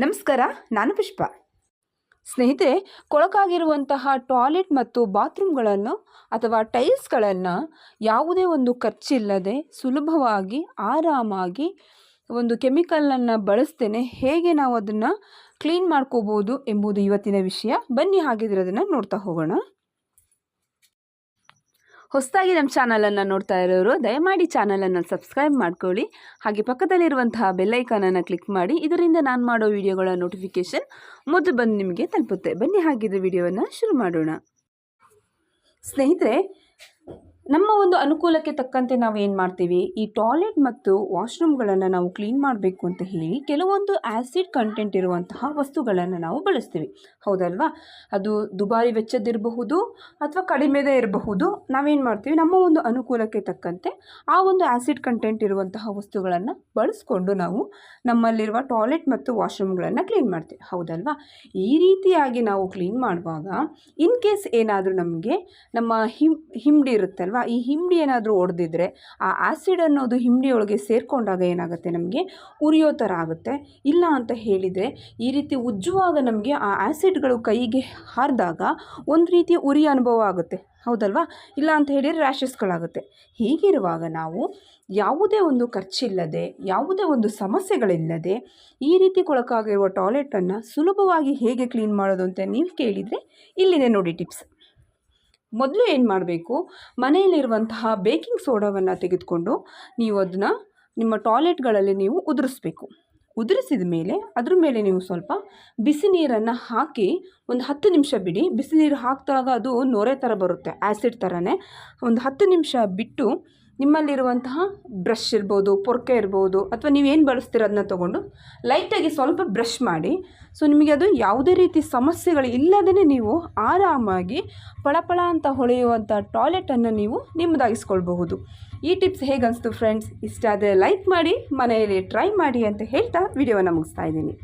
ನಮಸ್ಕಾರ, ನಾನು ಪುಷ್ಪ. ಸ್ನೇಹಿತರೆ, ಕೊಳಕಾಗಿರುವಂತಹ ಟಾಯ್ಲೆಟ್ ಮತ್ತು ಬಾತ್ರೂಮ್ಗಳನ್ನು ಅಥವಾ ಟೈಲ್ಸ್ಗಳನ್ನು ಯಾವುದೇ ಒಂದು ಖರ್ಚಿಲ್ಲದೆ ಸುಲಭವಾಗಿ, ಆರಾಮಾಗಿ ಒಂದು ಕೆಮಿಕಲನ್ನು ಬಳಸ್ತೇನೆ. ಹೇಗೆ ನಾವು ಅದನ್ನು ಕ್ಲೀನ್ ಮಾಡ್ಕೋಬೋದು ಎಂಬುದು ಇವತ್ತಿನ ವಿಷಯ. ಬನ್ನಿ ಹಾಗಿದ್ರೆ ಅದನ್ನು ನೋಡ್ತಾ ಹೋಗೋಣ. ಹೊಸದಾಗಿ ನಮ್ಮ ಚಾನಲನ್ನು ನೋಡ್ತಾ ಇರೋರು, ದಯಮಾಡಿ ಚಾನಲನ್ನು ಸಬ್ಸ್ಕ್ರೈಬ್ ಮಾಡ್ಕೊಳ್ಳಿ. ಹಾಗೆ ಪಕ್ಕದಲ್ಲಿರುವಂತಹ ಬೆಲ್ಲೈಕನನ್ನು ಕ್ಲಿಕ್ ಮಾಡಿ. ಇದರಿಂದ ನಾನು ಮಾಡೋ ವೀಡಿಯೋಗಳ ನೋಟಿಫಿಕೇಷನ್ ಮೊದಲು ಬಂದು ನಿಮಗೆ ತಲುಪುತ್ತೆ. ಬನ್ನಿ ಹಾಗಿದ್ದ ವಿಡಿಯೋವನ್ನು ಶುರು ಮಾಡೋಣ. ಸ್ನೇಹಿತರೆ ನಮ್ಮ ಒಂದು ಅನುಕೂಲಕ್ಕೆ ತಕ್ಕಂತೆ ನಾವು ಏನು ಮಾಡ್ತೀವಿ? ಈ ಟಾಯ್ಲೆಟ್ ಮತ್ತು ವಾಶ್ರೂಮ್ಗಳನ್ನು ನಾವು ಕ್ಲೀನ್ ಮಾಡಬೇಕು ಅಂತ ಹೇಳಿ ಕೆಲವೊಂದು ಆ್ಯಸಿಡ್ ಕಂಟೆಂಟ್ ಇರುವಂತಹ ವಸ್ತುಗಳನ್ನು ನಾವು ಬಳಸ್ತೀವಿ. ಹೌದಲ್ವಾ? ಅದು ದುಬಾರಿ ವೆಚ್ಚದಿರಬಹುದು ಅಥವಾ ಕಡಿಮೆದೇ ಇರಬಹುದು. ನಾವೇನು ಮಾಡ್ತೀವಿ? ನಮ್ಮ ಒಂದು ಅನುಕೂಲಕ್ಕೆ ತಕ್ಕಂತೆ ಆ ಒಂದು ಆ್ಯಸಿಡ್ ಕಂಟೆಂಟ್ ಇರುವಂತಹ ವಸ್ತುಗಳನ್ನು ಬಳಸ್ಕೊಂಡು ನಾವು ನಮ್ಮಲ್ಲಿರುವ ಟಾಯ್ಲೆಟ್ ಮತ್ತು ವಾಶ್ರೂಮ್ಗಳನ್ನು ಕ್ಲೀನ್ ಮಾಡ್ತೀವಿ. ಹೌದಲ್ವಾ? ಈ ರೀತಿಯಾಗಿ ನಾವು ಕ್ಲೀನ್ ಮಾಡುವಾಗ, ಇನ್ ಕೇಸ್ ಏನಾದರೂ ನಮಗೆ ನಮ್ಮ ಹಿಮ್ ಹಿಂಡಿ ಇರುತ್ತಲ್ವ? ಈ ಹಿಂಡಿ ಏನಾದರೂ ಒಡೆದಿದ್ರೆ ಆ ಆ್ಯಸಿಡ್ ಅನ್ನೋದು ಹಿಂಡಿಯೊಳಗೆ ಸೇರಿಕೊಂಡಾಗ ಏನಾಗುತ್ತೆ ನಮಗೆ? ಉರಿಯೋ ಥರ ಆಗುತ್ತೆ. ಇಲ್ಲ ಅಂತ ಹೇಳಿದರೆ ಈ ರೀತಿ ಉಜ್ಜುವಾಗ ನಮಗೆ ಆ ಆ್ಯಸಿಡ್ಗಳು ಕೈಗೆ ಹಾರಿದಾಗ ಒಂದು ರೀತಿಯ ಉರಿ ಅನುಭವ ಆಗುತ್ತೆ. ಹೌದಲ್ವಾ? ಇಲ್ಲ ಅಂತ ಹೇಳಿದರೆ ರ್ಯಾಷಸ್ಗಳಾಗುತ್ತೆ ಹೀಗಿರುವಾಗ ನಾವು ಯಾವುದೇ ಒಂದು ಖರ್ಚಿಲ್ಲದೆ, ಯಾವುದೇ ಒಂದು ಸಮಸ್ಯೆಗಳಿಲ್ಲದೆ ಈ ರೀತಿ ಕೊಳಕಾಗಿರುವ ಟಾಯ್ಲೆಟನ್ನು ಸುಲಭವಾಗಿ ಹೇಗೆ ಕ್ಲೀನ್ ಮಾಡೋದು ಅಂತ ನೀವು ಕೇಳಿದರೆ ಇಲ್ಲಿದೆ ನೋಡಿ ಟಿಪ್ಸ್. ಮೊದಲು ಏನು ಮಾಡಬೇಕು? ಮನೆಯಲ್ಲಿರುವಂತಹ ಬೇಕಿಂಗ್ ಸೋಡಾವನ್ನು ತೆಗೆದುಕೊಂಡು ನೀವು ಅದನ್ನು ನಿಮ್ಮ ಟಾಯ್ಲೆಟ್ಗಳಲ್ಲಿ ನೀವು ಉದುರಿಸ್ಬೇಕು. ಉದುರಿಸಿದ ಮೇಲೆ ಅದ್ರ ಮೇಲೆ ನೀವು ಸ್ವಲ್ಪ ಬಿಸಿ ನೀರನ್ನು ಹಾಕಿ ಒಂದು ಹತ್ತು ನಿಮಿಷ ಬಿಡಿ. ಬಿಸಿ ನೀರು ಹಾಕಿದಾಗ ಅದು ನೊರೆ ಥರ ಬರುತ್ತೆ ಆ್ಯಸಿಡ್ ಥರನೇ ಒಂದು ಹತ್ತು ನಿಮಿಷ ಬಿಟ್ಟು ನಿಮ್ಮಲ್ಲಿರುವಂತಹ ಬ್ರಷ್ ಇರ್ಬೋದು, ಪೊರ್ಕೆ ಇರ್ಬೋದು, ಅಥವಾ ನೀವೇನು ಬಳಸ್ತೀರ ಅದನ್ನ ತೊಗೊಂಡು ಲೈಟಾಗಿ ಸ್ವಲ್ಪ ಬ್ರಷ್ ಮಾಡಿ. ಸೊ ನಿಮಗೆ ಅದು ಯಾವುದೇ ರೀತಿ ಸಮಸ್ಯೆಗಳು ಇಲ್ಲದೇ ನೀವು ಆರಾಮಾಗಿ ಪಳಪಳ ಅಂತ ಹೊಳೆಯುವಂಥ ಟಾಯ್ಲೆಟನ್ನು ನೀವು ನಿಮ್ಮದಾಗಿಸ್ಕೊಳ್ಬಹುದು ಈ ಟಿಪ್ಸ್ ಹೇಗೆ ಅನಿಸ್ತು ಫ್ರೆಂಡ್ಸ್ ಇಷ್ಟ ಆದರೆ ಲೈಕ್ ಮಾಡಿ, ಮನೆಯಲ್ಲಿ ಟ್ರೈ ಮಾಡಿ ಅಂತ ಹೇಳ್ತಾ ವಿಡಿಯೋನ ಮುಗಿಸ್ತಾ ಇದ್ದೀನಿ.